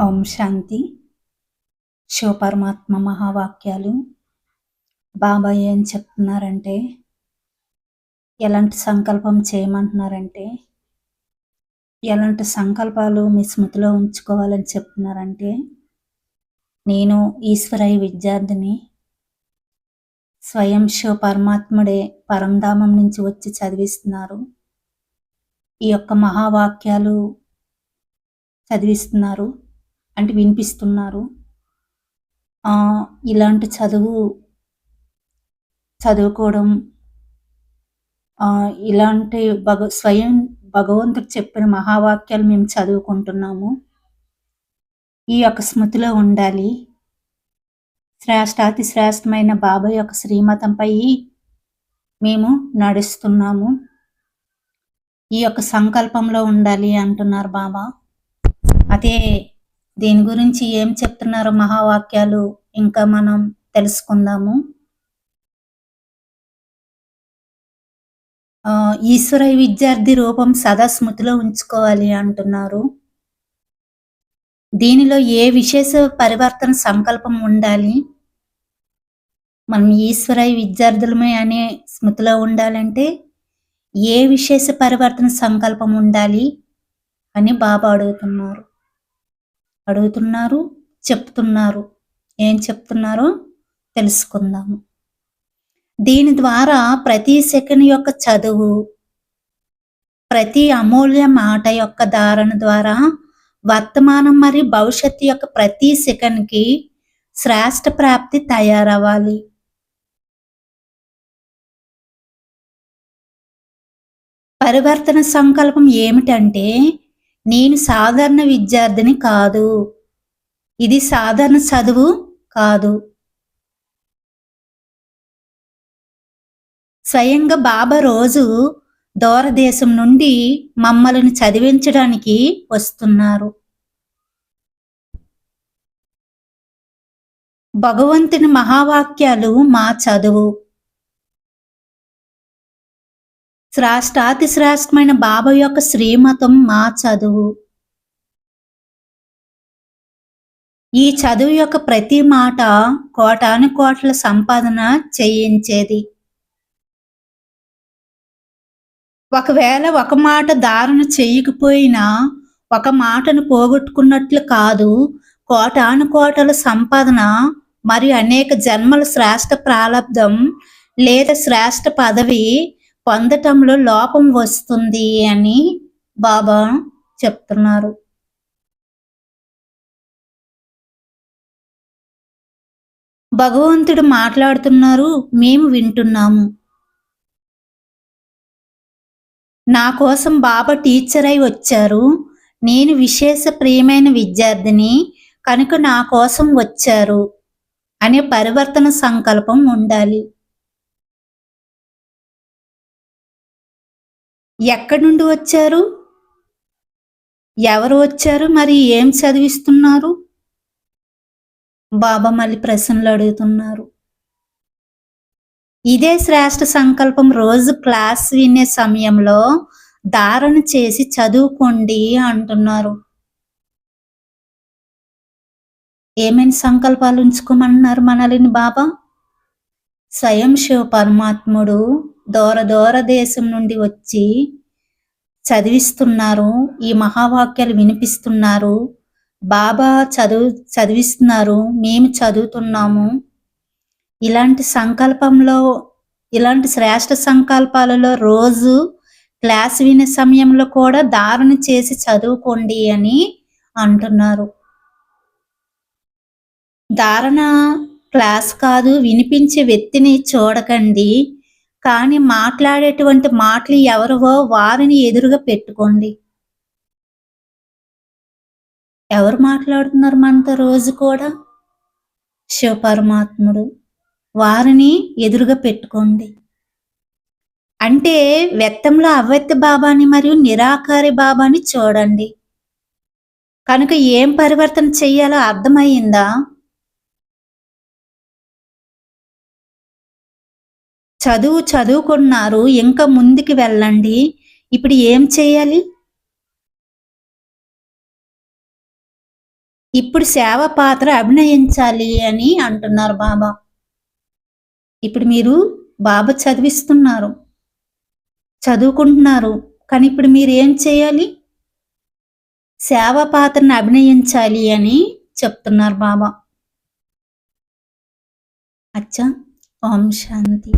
ఓం శాంతి. శివపరమాత్మ మహావాక్యాలు. బాబా ఏం చెప్తున్నారంటే ఎలాంటి సంకల్పం చేయమంటున్నారంటే ఎలాంటి సంకల్పాలు మీ స్మృతిలో ఉంచుకోవాలని చెప్తున్నారంటే నేను ఈశ్వరయ్య విద్యార్థిని స్వయం శివ పరమాత్ముడే పరంధామం నుంచి వచ్చి చదివిస్తున్నారు. ఈ యొక్క మహావాక్యాలు చదివిస్తున్నారు. అంటే వినిపిస్తున్నారు. ఇలాంటి చదువు చదువుకోవడం ఇలాంటి భగ స్వయం భగవంతుడు చెప్పిన మహావాక్యాలు మేము చదువుకుంటున్నాము. ఈ యొక్క స్మృతిలో ఉండాలి. శ్రేష్టాతి శ్రేష్టమైన బాబా యొక్క శ్రీమతంపై మేము నడుస్తున్నాము. ఈ యొక్క సంకల్పంలో ఉండాలి అంటున్నారు బాబా. అదే దీని గురించి ఏం చెప్తున్నారో మహావాక్యాలు ఇంకా మనం తెలుసుకుందాము. ఈశ్వర విద్యార్థి రూపం సదా స్మృతిలో ఉంచుకోవాలి అంటున్నారు. దీనిలో ఏ విశేష పరివర్తన సంకల్పం ఉండాలి? మనం ఈశ్వర విద్యార్థులమే అనే స్మృతిలో ఉండాలంటే ఏ విశేష పరివర్తన సంకల్పం ఉండాలి అని బాబా అడుగుతున్నారు. అడుగుతున్నారు చెప్తున్నారు. ఏం చెప్తున్నారో తెలుసుకుందాము దీని ద్వారా ప్రతి సెకండ్ యొక్క చదువు ప్రతి అమూల్య మాట యొక్క ధారణ ద్వారా వర్తమానం మరియు భవిష్యత్తు యొక్క ప్రతి సెకండ్కి శ్రేష్ట ప్రాప్తి తయారవ్వాలి. పరివర్తన సంకల్పం ఏమిటంటే నేను సాధారణ విద్యార్థిని కాదు. ఇది సాధారణ చదువు కాదు. స్వయంగా బాబా రోజు దూరదేశం నుండి మమ్మల్ని చదివించడానికి వస్తున్నారు. భగవంతుని మహావాక్యాలు మా చదువు. శ్రేష్టాతి శ్రేష్టమైన బాబా యొక్క శ్రీమతం మా చదువు. ఈ చదువు యొక్క ప్రతి మాట కోటాను కోట్ల సంపాదన చేయించేది. ఒకవేళ ఒక మాట ధారణ చేయకపోయినా ఒక మాటను పోగొట్టుకున్నట్లు కాదు కోటాను కోటల సంపాదన మరియు అనేక జన్మల శ్రేష్ట ప్రారంధం లేదా శ్రేష్ట పదవి పొందటంలో లోపం వస్తుంది అని బాబా చెప్తున్నారు. భగవంతుడు మాట్లాడుతున్నారు మేము వింటున్నాము. నా కోసం బాబా టీచర్ అయి వచ్చారు. నేను విశేష ప్రియమైన విద్యార్థిని కనుక నా కోసం వచ్చారు అనే పరివర్తన సంకల్పం ఉండాలి. ఎక్కడి నుండి వచ్చారు? ఎవరు వచ్చారు? మరి ఏం చదివిస్తున్నారు? బాబా మళ్ళీ ప్రశ్నలు అడుగుతున్నారు. ఇదే శ్రేష్ఠ సంకల్పం రోజు క్లాస్ వినే సమయంలో ధారణ చేసి చదువుకోండి అంటున్నారు. ఏమైనా సంకల్పాలు ఉంచుకోమన్నారు మనల్ని బాబా? స్వయం శివ పరమాత్ముడు దూర దూర దేశం నుండి వచ్చి చదివిస్తున్నారు. ఈ మహావాక్యాలు వినిపిస్తున్నారు. బాబా చదువు చదివిస్తున్నారు. మేము చదువుతున్నాము. ఇలాంటి సంకల్పంలో ఇలాంటి శ్రేష్ట సంకల్పాలలో రోజు క్లాస్ వినే సమయంలో కూడా దారుణ చేసి చదువుకోండి అని అంటున్నారు. ధారణ క్లాస్ కాదు వినిపించే వ్యక్తిని చూడకండి. కానీ మాట్లాడేటువంటి మాటలు ఎవరివో వారిని ఎదురుగా పెట్టుకోండి. ఎవరు మాట్లాడుతున్నారు మనతో రోజు కూడా? శివపరమాత్ముడు. వారిని ఎదురుగా పెట్టుకోండి. అంటే వ్యక్తంలో అవ్యక్త బాబాని మరియు నిరాకారి బాబాని చూడండి. కనుక ఏం పరివర్తన చెయ్యాలో అర్థమయ్యిందా చదువు చదువుకున్నారు ఇంకా ముందుకు వెళ్ళండి. ఇప్పుడు ఏం చేయాలి? ఇప్పుడు సేవ పాత్ర అభినయించాలి అని అంటున్నారు బాబా. ఇప్పుడు మీరు బాబా చదివిస్తున్నారు చదువుకుంటున్నారు కానీ ఇప్పుడు మీరు ఏం చేయాలి? సేవ పాత్రను అభినయించాలి అని చెప్తున్నారు బాబా. అచ్చా ఓం శాంతి.